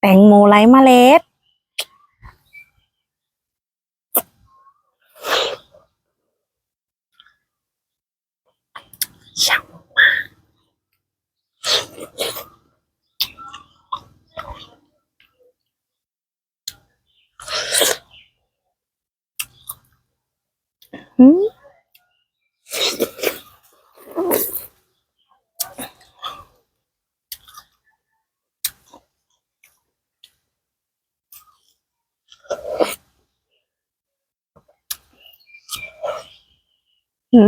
แตงโมไร้เมล็ด ช่างมากอืม อื